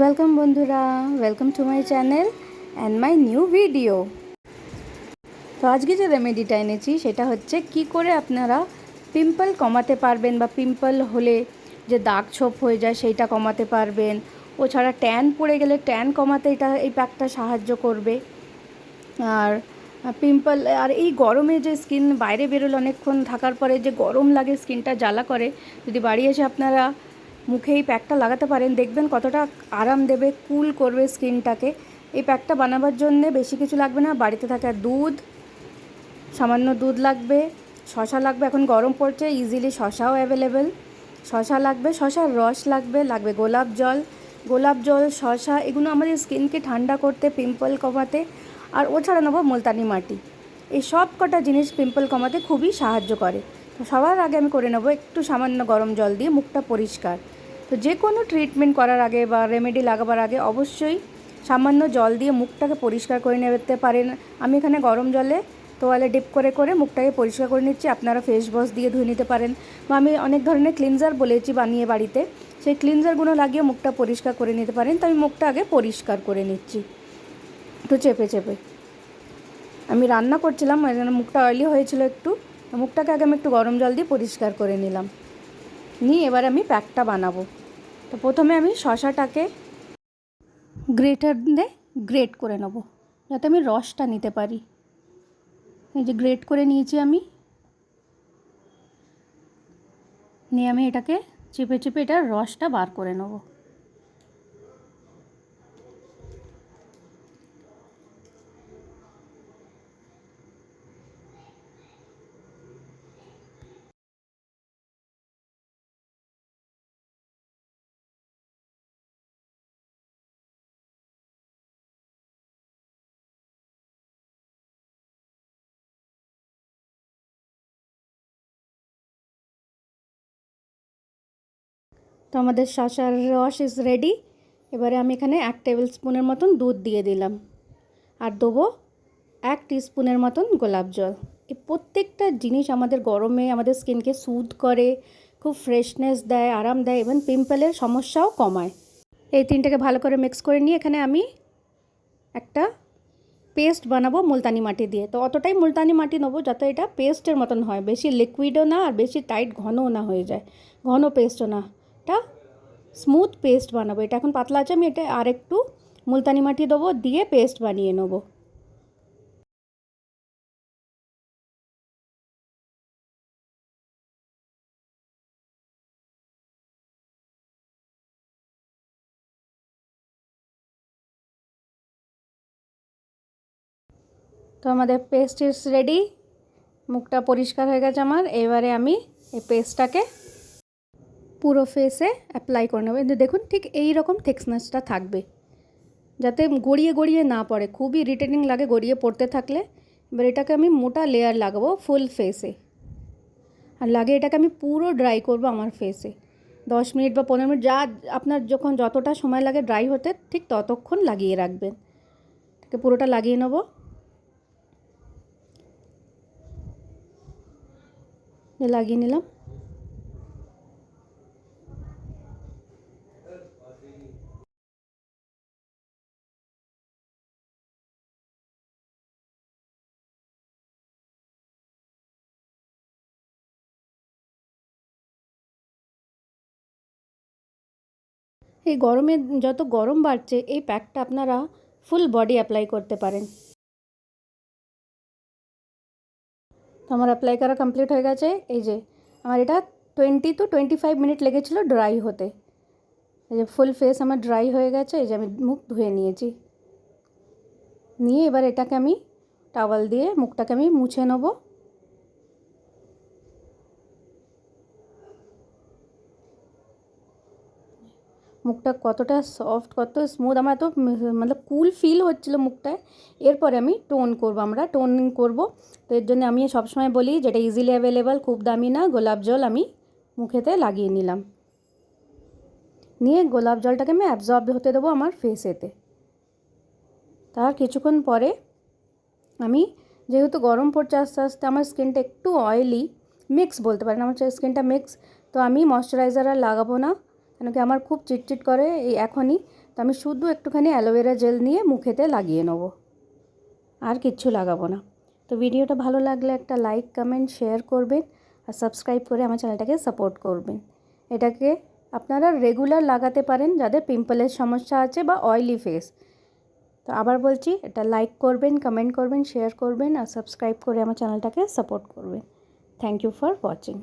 Welcome বন্ধুরা। Welcome to my channel and my new video তো আজকে যে রেমেডিটা এনেছি, সেটা হচ্ছে কি করে আপনারা পিম্পল কমাতে পারবেন বা পিম্পল হলে যে দাগ ছোপ হয়ে যায়, সেইটা কমাতে পারবেন। ও ছাড়া ট্যান পড়ে গেলে ট্যান কমাতে এটা, এই প্যাকটা সাহায্য করবে। আর পিম্পল আর এই গরমে যে স্কিন বাইরে বেরোলে অনেকক্ষণ থাকার পরে যে গরম লাগে স্কিনটা জ্বালা করে, যদি বাড়ি এসে আপনারা মুখে এই প্যাকটা লাগাতে পারেন। দেখবেন কতটা আরাম দেবে, কুল করবে স্কিনটাকে। এই প্যাকটা বানাবার জন্যে বেশি কিছু লাগবে না, বাড়িতে থাকা দুধ, সামান্য দুধ লাগবে, শশা লাগবে, এখন গরম পড়ছে ইজিলি শশাও অ্যাভেলেবেল শশা লাগবে, শশার রস লাগবে লাগবে গোলাপ জল। গোলাপ জল, শশা, এগুলো আমাদের স্কিনকে ঠান্ডা করতে পিম্পল কমাতে, আর ও ছাড়া নেব মুলতানি মাটি। এই সব কটা জিনিস পিম্পল কমাতে খুবই সাহায্য করে। তো সবার আগে আমি করে নেব একটু সামান্য গরম জল দিয়ে মুখটা পরিষ্কার। তো যে কোনো ট্রিটমেন্ট করার আগে বা রেমেডি লাগাবার আগে অবশ্যই সামান্য জল দিয়ে মুখটাকে পরিষ্কার করে নিতে পারেন। আমি এখানে গরম জলে তোয়ালে ডিপ করে করে মুখটাকে পরিষ্কার করে নিচ্ছি। আপনারা ফেস ওয়াশ দিয়ে ধুয়ে নিতে পারেন। বা আমি অনেক ধরনের ক্লিনজার বলেছি বানিয়ে বাড়িতে। সেই ক্লিনজারগুলো লাগিয়ে মুখটা পরিষ্কার করে নিতে পারেন। তো আমি মুখটা আগে পরিষ্কার করে নিচ্ছি। একটু চেপে চেপে। আমি রান্না করছিলাম ওই মুখটা অয়েলি হয়েছিল একটু। মুখটাকে আগে আমি একটু গরম জল দিয়ে পরিষ্কার করে নিলাম। নিয়ে এবার আমি প্যাকটা বানাবো। তো প্রথমে আমি শশাটাকে গ্রেটার দিয়ে গ্রেট করে নেব, যাতে আমি রসটা নিতে পারি। এই যে গ্রেট করে নিয়েছি আমি। নিয়ে আমি এটাকে চেপে চেপে এটার রসটা বার করে নেব। তো আমাদের শশার রস ইজ রেডি এবারে আমি এখানে এক টেবিল স্পুনের মতন দুধ দিয়ে দিলাম। আর দেবো এক স্পুনের মতন গোলাপ জল। এই প্রত্যেকটা জিনিস আমাদের গরমে, আমাদের স্কিনকে সুদ করে, খুব ফ্রেশনেস দেয়, আরাম দেয় এবং পিম্পলের সমস্যাও কমায়। এই তিনটাকে ভালো করে মিক্স করে নিয়ে এখানে আমি একটা পেস্ট বানাবো মুলতানি মাটি দিয়ে। তো অতটাই মুলতানি মাটি নেব যাতে এটা পেস্টের মতন হয়। বেশি লিকুইডও না আর বেশি টাইট ঘনও না হয়ে যায়। ঘন পেস্টও না। এটা স্মুথ পেস্ট বানাবো। এটা এখন পাতলা আছে, আমি এটা আর একটু মুলতানি মাটি দেবো, দিয়ে পেস্ট বানিয়ে নেব। তো আমাদের পেস্ট ইস রেডি মুখটা পরিষ্কার হয়ে গেছে আমার। এবারে আমি এই পেস্টটাকে পুরো ফেসে অ্যাপ্লাই করে নেব। দেখুন, ঠিক এই রকম থিকনেসটা থাকবে। যাতে গড়িয়ে গড়িয়ে না পড়ে, খুবই রিটেনিং লাগে গড়িয়ে পড়তে থাকলে। এবার এটাকে আমি মোটা লেয়ার লাগাবো ফুল ফেসে আর লাগে এটাকে আমি পুরো ড্রাই করব আমার ফেসে দশ মিনিট বা পনেরো মিনিট, যা আপনার যখন যতটা সময় লাগে ড্রাই হতে, ঠিক ততক্ষণ লাগিয়ে রাখবেন। এটাকে পুরোটা লাগিয়ে নেব। লাগিয়ে নিলাম। এই গরমে যত গরম বাড়ছে, এই প্যাকটা আপনারা ফুল বডি অ্যাপ্লাই করতে পারেন। আমার অ্যাপ্লাই করা কমপ্লিট হয়ে গেছে। এই যে, আমার এটা twenty two twenty five minute লেগেছিলো ড্রাই হতে। এই যে ফুল ফেস আমার ড্রাই হয়ে গেছে। এই যে আমি মুখ ধুয়ে নিয়েছি। নিয়ে এবার এটাকে আমি টাওয়াল দিয়ে মুখটাকে আমি মুছে নেব। মুখটা কতটা সফট কত স্মুথ আমার এত মানে কুল ফিল হচ্ছিল মুখটায়। এরপরে আমি টোন করব, আমরা টোন করব। তো এর জন্য আমি সবসময় বলি যেটা ইজিলি অ্যাভেলেবেল খুব দামি না, গোলাপ জল আমি মুখেতে লাগিয়ে নিলাম। নিয়ে গোলাপ জলটাকে আমি অ্যাবজর্ব হতে দেবো আমার ফেসেতে তার কিছুক্ষণ পরে আমি, যেহেতু গরম পড়ছে আস্তে আস্তে, আমার স্কিনটা একটু অয়েলি মিক্স বলতে পারেন, আমার স্কিনটা মিক্স তো আমি ময়শ্চারাইজার আর লাগাবো না। কেন কি আমার খুব চিটচিট করে এই এখনই, তো আমি শুধু একটুখানি অ্যালোভেরা জেল নিয়ে মুখেতে লাগিয়ে নেব। আর কিচ্ছু লাগাবো না। তো ভিডিওটা ভালো লাগলে একটা লাইক, কমেন্ট, শেয়ার করবেন আর সাবস্ক্রাইব করে আমার চ্যানেলটাকে সাপোর্ট করবেন। এটাকে আপনারা রেগুলার লাগাতে পারেন যাদের পিম্পলের সমস্যা আছে বা অয়েলি ফেস। তো আবার বলছি, এটা লাইক করবেন, কমেন্ট করবেন, শেয়ার করবেন আর সাবস্ক্রাইব করে আমার চ্যানেলটাকে সাপোর্ট করবেন। Thank you for watching.